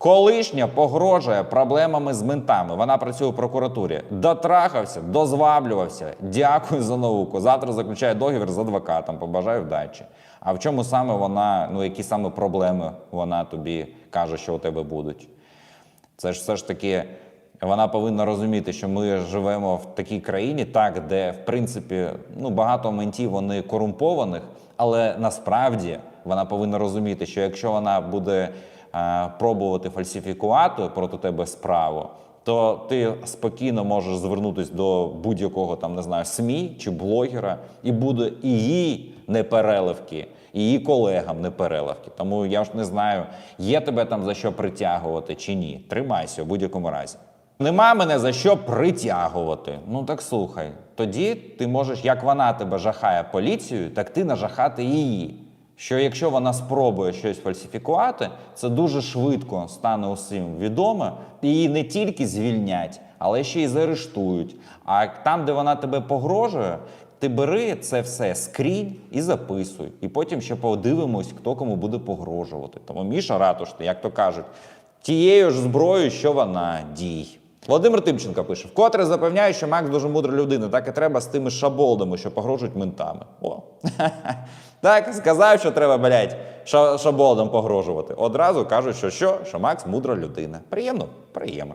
Колишня погрожує проблемами з ментами. Вона працює у прокуратурі. Дотрахався, дозваблювався. Дякую за науку. Завтра заключає договір з адвокатом. Побажаю вдачі. А в чому саме вона, ну які саме проблеми вона тобі каже, що у тебе будуть? Це ж все ж таки вона повинна розуміти, що ми живемо в такій країні, так, де в принципі ну, багато ментів вони корумпованих, але насправді вона повинна розуміти, що якщо вона буде пробувати фальсифікувати проти тебе справу, то ти спокійно можеш звернутися до будь-якого там не знаю СМІ чи блогера, і буде і їй не переливки, і її колегам не переливки. Тому я ж не знаю, є тебе там за що притягувати чи ні. Тримайся у будь-якому разі. Нема мене за що притягувати. Ну так слухай. Тоді ти можеш, як вона тебе жахає поліцією, так ти нажахати її. Що якщо вона спробує щось фальсифікувати, це дуже швидко стане усім відомо, і її не тільки звільнять, але ще й заарештують. А там, де вона тебе погрожує, ти бери це все, скрінь і записуй. І потім ще подивимось, хто кому буде погрожувати. Тому Міша Ратушний, як то кажуть, тією ж зброєю, що вона дій. Володимир Тимченко пише: вкотре запевняю, що Макс дуже мудра людина. Так і треба з тими шаболдами, що погрожують ментами. О. Так, сказав, що треба, блядь, ша- шаболдом погрожувати. Одразу кажуть, що що? Що Макс мудра людина. Приємно? Приємно.